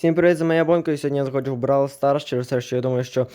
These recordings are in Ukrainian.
Всім привіт, з моя Бонко, і сьогодні я заходжу в Brawl Stars через те, що я думаю, що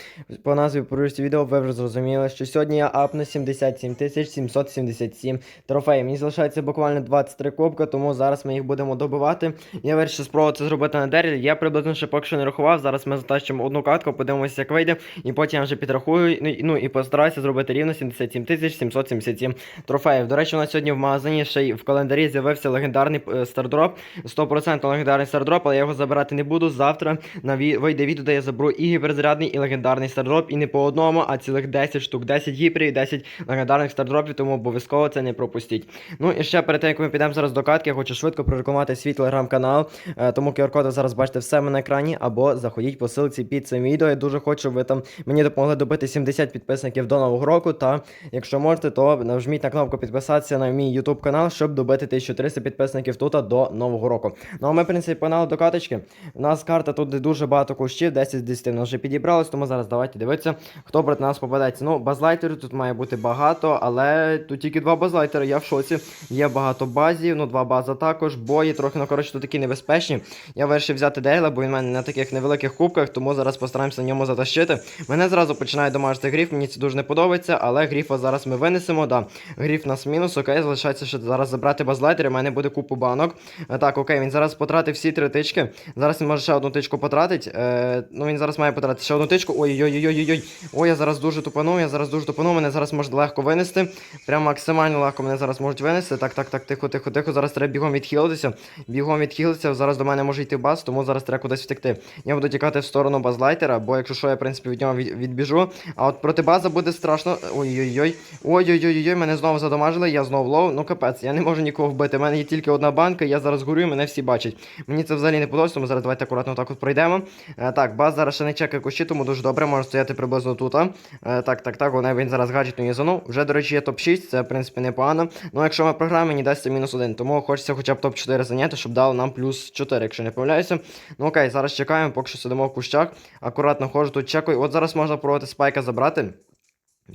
по назві порушці відео ви вже зрозуміли, що сьогодні я апну 77 777 трофеїв. Мені залишається буквально 23 кубка, тому зараз ми їх будемо добивати. Я вирішив спробувати це зробити на дереві. Я приблизно ще поки що не рахував. Зараз ми затащимо одну катку, подивимося, як вийде, і потім я вже підрахую. Ну, і- ну постараюся зробити рівно 77 777 трофеїв. До речі, у нас сьогодні в магазині ще й в календарі з'явився легендарний е, стардроп. 100% легендарний стардроп, але я його забирати не буду. Завтра на вийде відео, де я заберу і гіперзарядний, і легендарний стардроп, і не по одному, а цілих 10 штук, 10 гіперів, 10 легендарних стардропів, тому обов'язково це не пропустіть. Ну і ще перед тим, як ми підемо зараз до катки, я хочу швидко прорекламувати свій телеграм-канал. Е, тому QR-код зараз бачите все на екрані, або заходіть по ссылці під цим відео. Я дуже хочу, щоб ви там мені допомогли добити 70 підписників до нового року. Та якщо можете, то нажміть на кнопку підписатися на мій YouTube канал, щоб добити 1300 підписників тут до нового року. Ну а ми, в принципі, погнали до каточки. У нас карта тут де дуже багато кущів, 10 з 10 в нас вже підібралось, тому зараз давайте дивитися, хто проти нас попадеться. Ну, базлайтерів тут має бути багато, але тут тільки два базлайтери, я в шоці. Є багато базів, ну два база також, бої трохи, ну коротше, тут такі небезпечні. Я вирішив взяти Дейла, бо він в мене на таких невеликих кубках, тому зараз постараємося на ньому затащити. Мене зразу починає домажити гріф, мені це дуже не подобається, але гріфа зараз ми винесемо. Да. Гріф нас мінус, окей, залишається ще зараз забрати базлайтер, і в мене буде купу банок. Е, Так, окей, він зараз потратив всі три тички. Зараз він ще одну тичку потратить. Е, ну він зараз має потратити ще одну тичку. Ой-ой-ой-ой-ой. Ой, я зараз дуже тупану, я зараз дуже тупану, мене зараз можуть легко винести. Прям максимально легко мене зараз можуть винести. Так, так, так, тихо, тихо, тихо. Зараз треба бігом відхилитися. Бігом відхилитися. Зараз до мене може йти баз, тому зараз треба кудись втекти. Я буду тікати в сторону базлайтера, бо якщо що, я в принципі від нього відбіжу. А от проти база буде страшно. Ой-ой-ой. Ой-ой-ой-ой, мене знову задомажили, я знову лоу. Ну капець, я не можу нікого вбити. У мене є тільки одна банка, я зараз горю, мене всі бачать. Мені це взагалі не подобається, тому зараз давайте акуратно так от пройдемо. Е, так, баз зараз ще не чекає кущі, тому дуже добре, може стояти приблизно тут. Е, так, так, так, головне він зараз гаджетну їзанув. Вже, до речі, є топ-6, це в принципі непогано. Ну, якщо ми програємо, мені дасться мінус один. Тому хочеться хоча б топ-4 зайняти, щоб дали нам плюс 4, якщо не помиляюся. Ну окей, зараз чекаємо, поки що сидимо в кущах. Акуратно ходжу тут чекаю. От зараз можна пробувати спайка забрати.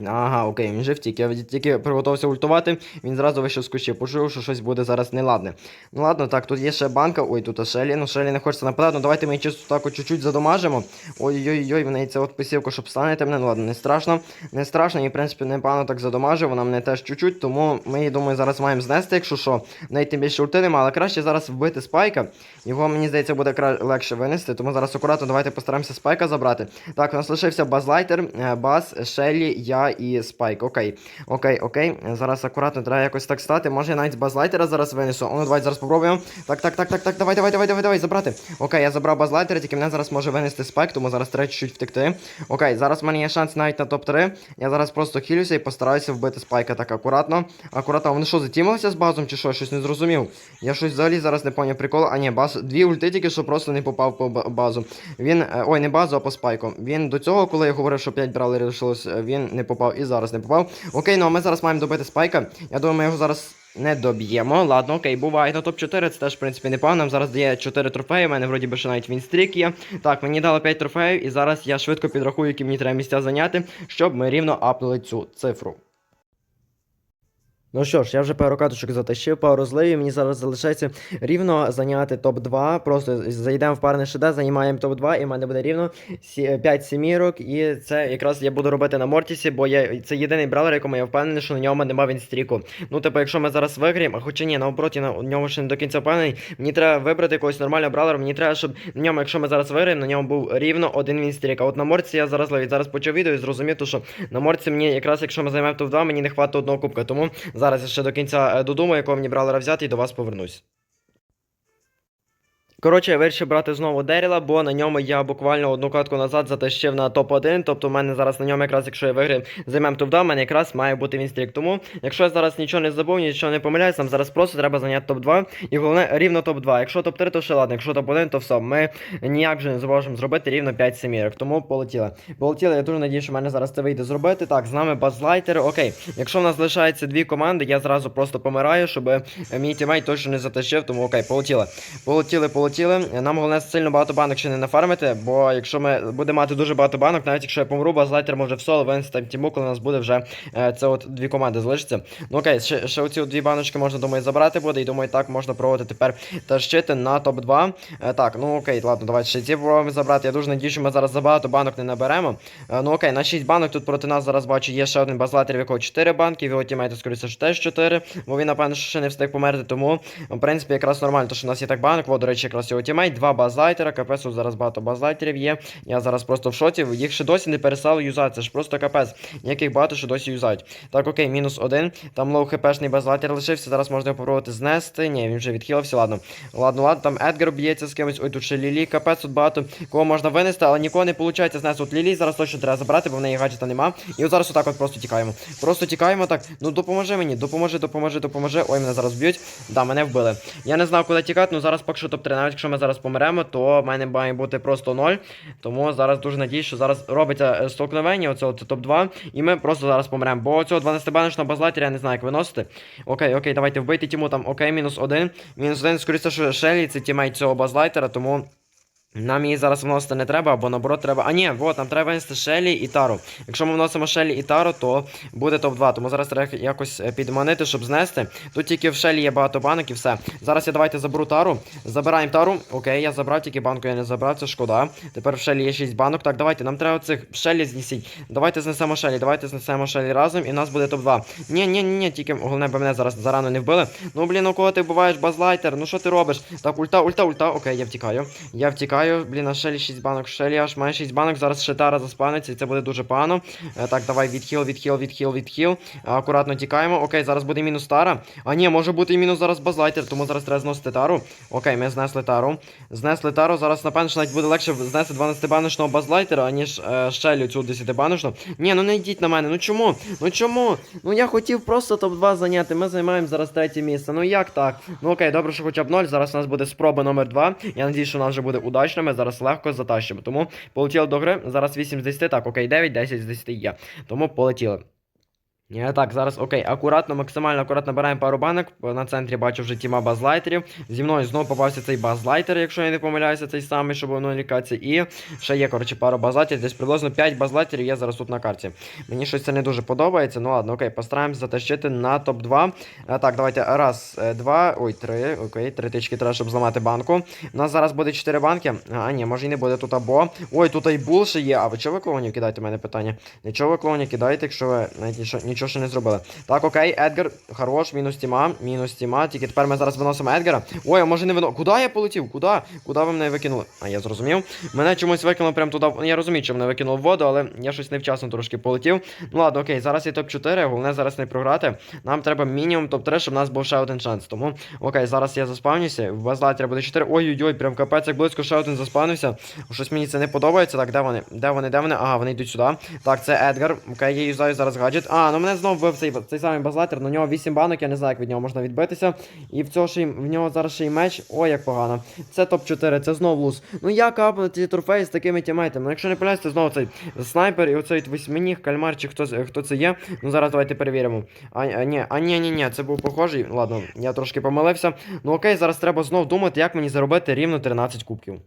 Ага, окей, він же втік. Я тільки приготувався ультувати, він зразу вийшов з кущів, почув, що щось буде зараз неладне. Ну ладно, так, тут є ще банка. Ой, тут Шелі. Ну, Шелі не хочеться нападати. Ну давайте ми її чисто так чуть-чуть задомажимо. Ой-ой-ой, в неї це от посівка, щоб станете мене. Ну ладно, не страшно. Не страшно, і в принципі непогано так задомажив, вона мене теж чуть-чуть, тому ми її, думаю, зараз маємо знести, якщо що. В неї тим більше ульти немає, але краще зараз вбити спайка. Його, мені здається, буде кра... легше винести, тому зараз акуратно давайте постараємося спайка забрати. Так, у нас лишився базлайтер, е, баз, Шелі, я і спайк. Окей, окей, окей. Зараз акуратно треба якось так стати. Може я навіть з базлайтера зараз винесу. Ну давайте зараз попробуємо. Так, так, так, так, так, давай, давай, давай, давай, давай, забрати. Окей, я забрав базлайтера, тільки мене зараз може винести спайк, тому зараз треба чуть-чуть втекти. Окей, зараз в мене є шанс навіть на топ-3. Я зараз просто хілюся і постараюся вбити спайка так акуратно. Акуратно, вони що, затімалися з базом чи що? Щось не зрозумів. Я щось взагалі зараз не поняв прикол. А ні, баз, дві ульти тільки що просто не попав по базу. Він. е, Ой, не базу, а по спайку. Він до цього, коли я говорив, що 5 брали лишилось, е, він не попав і зараз не попав. Окей, ну а ми зараз маємо добити спайка. Я думаю, ми його зараз. Не доб'ємо. Ладно, окей, буває на топ-4, це теж, в принципі, непогано. Нам зараз дає 4 трофеї, у мене вроді би ще навіть вінстрік є. Так, мені дали 5 трофеїв, і зараз я швидко підрахую, які мені треба місця зайняти, щоб ми рівно апнули цю цифру. Ну що ж, я вже пару каточок затащив, пару розливів, мені зараз залишається рівно зайняти топ-2. Просто зайдемо в парне ШД, займаємо топ-2, і в мене буде рівно 5 сімірок. І це якраз я буду робити на Мортісі, бо я, це єдиний бравлер, якому я впевнений, що на ньому нема вінстріку. Ну, типу, якщо ми зараз виграємо, хоча ні, навпроти, на ньому ще не до кінця впевнений, мені треба вибрати якогось нормального бравлера, мені треба, щоб на ньому, якщо ми зараз виграємо, на ньому був рівно один вінстрік. А от на Морці я зараз ловить. Зараз почав відео і зрозумів, що на Морці мені якраз, якщо ми займемо топ-2, мені не хватить одного кубка. Тому зараз я ще до кінця додому, додумаю, якого мені брали, взяти, і до вас повернусь. Коротше, я вирішив брати знову Деріла, бо на ньому я буквально одну катку назад затащив на топ-1. Тобто в мене зараз на ньому, якраз, якщо я виграю, займем топ-2, в мене якраз має бути вінстрік. Тому, якщо я зараз нічого не забув, нічого не помиляюсь, нам зараз просто треба зайняти топ-2. І головне рівно топ-2. Якщо топ-3, то ще ладно, якщо топ-1, то все. Ми ніяк вже не зможемо зробити рівно 5 семірок. Тому полетіли. Полетіли, я дуже надію, що в мене зараз це вийде зробити. Так, з нами базлайтер. Окей. Якщо в нас залишається дві команди, я зразу просто помираю, щоб мій тімейт точно не затащив. Тому окей, полетіли. Полетіли, полетіли. Полетіли. Нам головне сильно багато банок ще не нафармити, бо якщо ми будемо мати дуже багато банок, навіть якщо я помру, базлайтер може в соло винести тіму, коли у нас буде вже е, це от дві команди залишиться. Ну окей, ще, ще оці дві баночки можна, думаю, забрати буде, і думаю, так можна проводити тепер тащити на топ-2. Е, так, ну окей, ладно, давайте ще ці пробуємо забрати. Я дуже надію, що ми зараз забагато банок не наберемо. Е, ну окей, на 6 банок тут проти нас зараз бачу, є ще один базлайтер, в якого 4 банки, в його тімейти, скоріше, теж 4, бо він, напевно, ще не встиг померти, тому, в принципі, якраз нормально, то що у нас є так банок, во, до речі, якраз його тімейт, два базлайтера, капець, зараз багато базлайтерів є. Я зараз просто в шоці, їх ще досі не перестали юзати, це ж просто капець, яких багато що досі юзають. Так, окей, мінус один, там лоу хпшний базлайтер лишився, зараз можна попробувати знести, ні, він вже відхилився, ладно. Ладно, ладно, там Едгар б'ється з кимось, ой, тут ще Лілі, капець, тут багато кого можна винести, але нікого не виходить знести. От Лілі зараз точно треба забрати, бо в неї гаджета нема. І от зараз отак от просто тікаємо. Просто тікаємо так. Ну допоможи мені, допоможи, допоможи, допоможи. Ой, мене зараз б'ють. Да, мене вбили. Я не знав, куди тікати, ну зараз поки що топ-3. Навіть якщо ми зараз помремо, то в мене має бути просто 0. Тому зараз дуже надіюсь, що зараз робиться е, столкновення, оце от топ-2, і ми просто зараз помремо. Бо цього 12 баночного базлатера я не знаю, як виносити. Окей, окей, давайте вбити тіму там, окей, мінус один. Мінус один, скоріше, що Шелі, це тімейт цього базлайтера, тому. Нам її зараз вносити не треба, або наоборот треба. А ні, от, нам треба винести Шелі і Тару. Якщо ми вносимо Шелі і Тару, то буде топ-2. Тому зараз треба якось е, підманити, щоб знести. Тут тільки в Шелі є багато банок і все. Зараз я давайте заберу Тару. Забираємо Тару. Окей, я забрав, тільки банку я не забрав, це шкода. Тепер в Шелі є 6 банок. Так, давайте, нам треба цих Шелі знісіть. Давайте знесемо Шелі, давайте знесемо Шелі разом, і в нас буде топ-2. Ні, ні, ні, ні, тільки головне, би мене зараз зарано не вбили. Ну блін, у кого ти вбиваєш базлайтер? Ну що ти робиш? Так, ульта, ульта, ульта. Окей, я втікаю. Я втікаю. Блін, а Шелі 6 банок. Шелі аж має 6 банок. Зараз Шетара заспаниться, і це буде дуже погано. Е, так, давай відхил, відхил, відхил, відхил. Е, Акуратно тікаємо. Окей, зараз буде мінус Тара. А ні, може бути і мінус зараз базлайтер, тому зараз треба зносити тару. Окей, ми знесли тару. Знесли тару. Зараз, напевно, навіть буде легше знести 12-баночного базлайтера, аніж е, Шелі цю 10-баночну. Ні, ну не йдіть на мене. Ну чому? Ну чому? Ну я хотів просто топ-2 зайняти. Ми займаємо зараз третє місце. Ну як так? Ну окей, добре, що хоча б 0. Зараз у нас буде спроба номер 2. Я надію, що нас вже буде удачно. Ми зараз легко затащимо. Тому полетіли до гри. Зараз 8 з 10. Так, окей, 9, 10 з 10 є. Тому полетіли. Е, Так, зараз окей, акуратно, максимально акуратно беремо пару банок. На центрі бачу вже тіма базлайтерів. Зі мною знову попався цей базлайтер, якщо я не помиляюся, цей самий, щоб воно лікається. І ще є, коротше, пару базлайтерів. Десь приблизно 5 базлайтерів є зараз тут на карті. Мені щось це не дуже подобається. Ну ладно, окей, постараємося затащити на топ-2. Так, давайте. Раз, е, два, ой, три. Окей, три тички треба, щоб зламати банку. У нас зараз буде 4 банки. А, ні, може і не буде тут або. Ой, тут і бул ще є. А ви чого ви клоунів кидаєте у мене питання? Нічого ви клоунів кидаєте, якщо ви навіть нічого, нічого ще не зробили. Так, окей, Едгар, хорош, мінус тіма, мінус тіма. Тільки тепер ми зараз виносимо Едгара. Ой, а може не вино. Куди я полетів? Куди? Куди ви мене викинули? А я зрозумів. Мене чомусь викинули прямо туди. Я розумію, що мене викинули в воду, але я щось невчасно трошки полетів. Ну ладно, окей, зараз є топ-4, головне зараз не програти. Нам треба мінімум топ-3, щоб у нас був ще один шанс. Тому, окей, зараз я заспавнюся. В базлайтері буде 4. Ой-ой-ой, прям капець, як близько ще один заспавнився. Щось мені це не подобається. Так, де вони? Де вони? Де вони? Ага, вони йдуть сюди. Так, це Едгар. Окей, я юзаю зараз гаджет. А, ну мене знову вбив цей, цей самий базлайтер. На нього 8 банок, я не знаю, як від нього можна відбитися. І в цього ще й, в нього зараз ще й меч. Ой, як погано. Це топ-4, це знов луз. Ну як апнути трофеї з такими тімейтами? Ну якщо не помиляюсь, це знову цей снайпер і оцей восьминіг, кальмар чи хто, хто це є. Ну зараз давайте перевіримо. А, а ні, а ні, ні, ні, це був похожий. Ладно, я трошки помилився. Ну окей, зараз треба знов думати, як мені заробити рівно 13 кубків.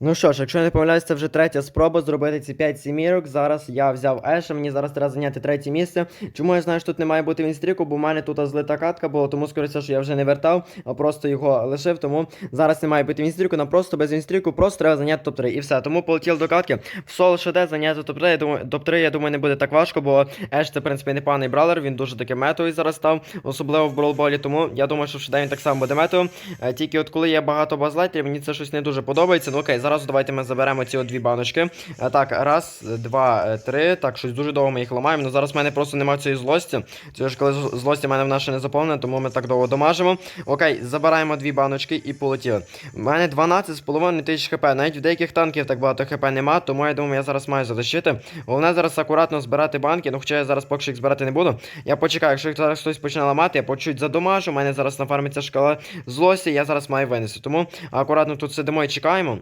Ну що ж, якщо я не помиляюсь, це вже третя спроба зробити ці 5 сімірок. Зараз я взяв Еша, мені зараз треба зайняти третє місце. Чому я знаю, що тут не має бути вінстріку, бо в мене тут злита катка була, тому скоріше, що я вже не вертав, а просто його лишив. Тому зараз не має бути вінстріку, нам просто без вінстріку, просто треба зайняти топ-3. І все. Тому полетів до катки. В соло ШД зайняти топ-3. Я думаю, топ-3, я думаю, не буде так важко, бо Еш це, в принципі, непоганий бралер, він дуже таки метою зараз став, особливо в бролболі. Тому я думаю, що в він так само буде метою. Е, Тільки от коли є багато базлайтерів, мені це щось не дуже подобається. Ну окей, зараз давайте ми заберемо ці дві баночки. Е, Так, раз, два, е, три. Так, щось дуже довго ми їх ламаємо. Ну зараз в мене просто немає цієї злості. Це ж коли злості в мене вона ще не заповнена, тому ми так довго домажимо. Окей, забираємо дві баночки і полетіли. У мене 12,5 тисяч хп. Навіть в деяких танків так багато хп нема, тому я думаю, я зараз маю затащити. Головне зараз акуратно збирати банки, ну хоча я зараз поки що їх збирати не буду. Я почекаю, якщо їх зараз хтось почне ламати, я почуть задомажу. У мене зараз нафармиться шкала злості, я зараз маю винести. Тому акуратно тут сидимо і чекаємо.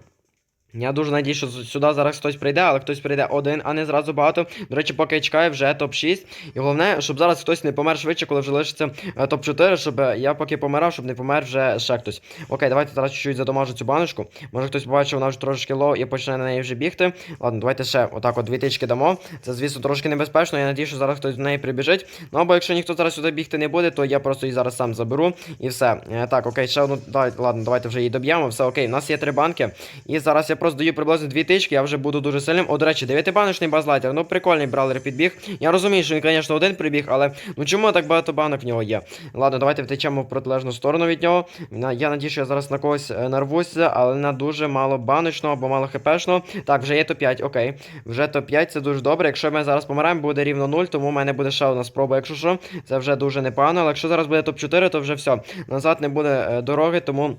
Я дуже надію, що сюди зараз хтось прийде, але хтось прийде один, а не зразу багато. До речі, поки я чекаю, вже топ-6. І головне, щоб зараз хтось не помер швидше, коли вже лишиться е, топ-4, щоб е, я поки помирав, щоб не помер вже ще хтось. Окей, давайте зараз чуть-чуть задамажу цю баночку. Може хтось побачив, вона вже трошки лоу і почне на неї вже бігти. Ладно, давайте ще отак от дві тички дамо. Це, звісно, трошки небезпечно. Я надію, що зараз хтось до неї прибіжить. Ну або якщо ніхто зараз сюди бігти не буде, то я просто її зараз сам заберу. І все. Е, Так, окей, ще одну. Ладно, давайте вже її доб'ємо. Все окей, у нас є три банки. І зараз я просто даю приблизно дві тички, я вже буду дуже сильним. О, до речі, дев'ятибаночний базлайтер. Ну, прикольний бравлер підбіг. Я розумію, що він, звісно, один прибіг, але ну чому так багато банок в нього є? Ладно, давайте втечемо в протилежну сторону від нього. Я надію, що я зараз на когось е, нарвуся, але на дуже мало баночного або мало хпшного. Так, вже є топ-5, окей. Вже топ-5, це дуже добре. Якщо ми зараз помираємо, буде рівно 0, тому в мене буде ще одна спроба, якщо що. Це вже дуже непогано. Але якщо зараз буде топ-4, то вже все. Назад не буде е, дороги, тому.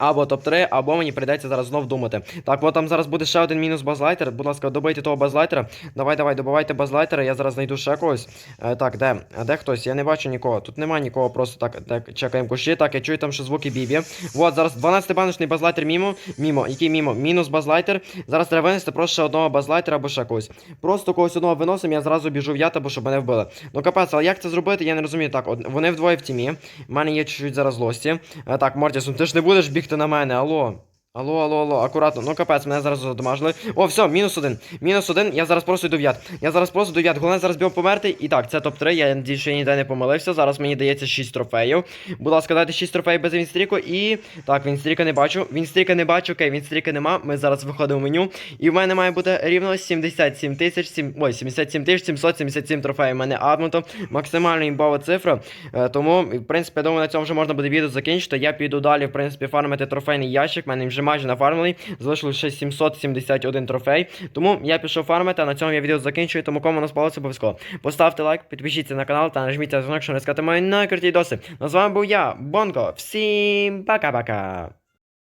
Або топ-3, або мені прийдеться зараз знов думати. Так, от там зараз буде ще один мінус базлайтер. Будь ласка, добийте того базлайтера. Давай, давай, добивайте базлайтера, я зараз знайду ще когось. Е, так, де? Де хтось? Я не бачу нікого. Тут немає нікого, просто так, так чекаємо кущі. Так, я чую там ще звуки бібі. От, зараз 12 баночний базлайтер мімо. Мімо. Який мімо? Мінус базлайтер. Зараз треба винести просто ще одного базлайтера або ще когось. Просто когось одного виносимо, я зразу біжу в ят, або щоб мене вбили. Ну капець, але як це зробити, я не розумію. Так, от, вони вдвоє в тімі. У мене є чуть-чуть зараз злості. Е, так, ну ти ж не будеш бігти на мене, алло. Алло, алло, алло, акуратно. Ну капець, мене зараз задомажили. О, все, мінус один. Мінус один, я зараз просто йду в яд. Я зараз просто йду в яд. Головне зараз бігом померти. І так, це топ-3. Я надію, що я ніде не помилився. Зараз мені дається 6 трофеїв. Будь ласка, дайте 6 трофеїв без Вінстріку. І. Так, Вінстріка не бачу. Вінстріка не бачу. Окей, Вінстріка нема. Ми зараз виходимо в меню. І в мене має бути рівно 77 тисяч. сім- Ой, 77 тисяч 777 трофеїв. У мене адмуто. Максимально імбова цифра. Е, тому, в принципі, я думаю, на цьому вже можна буде відео закінчити. Я піду далі, в принципі, фармити трофейний ящик. У мене вже майже нафармлений. Залишилось ще 771 трофей. Тому я пішов фармити, а на цьому я відео закінчую. Тому кому не спалося обов'язково. Поставте лайк, підпишіться на канал та нажміть на дзвонок, щоб не скати мої найкруті доси. Ну, з вами був я, Бонко. Всім пока-пока.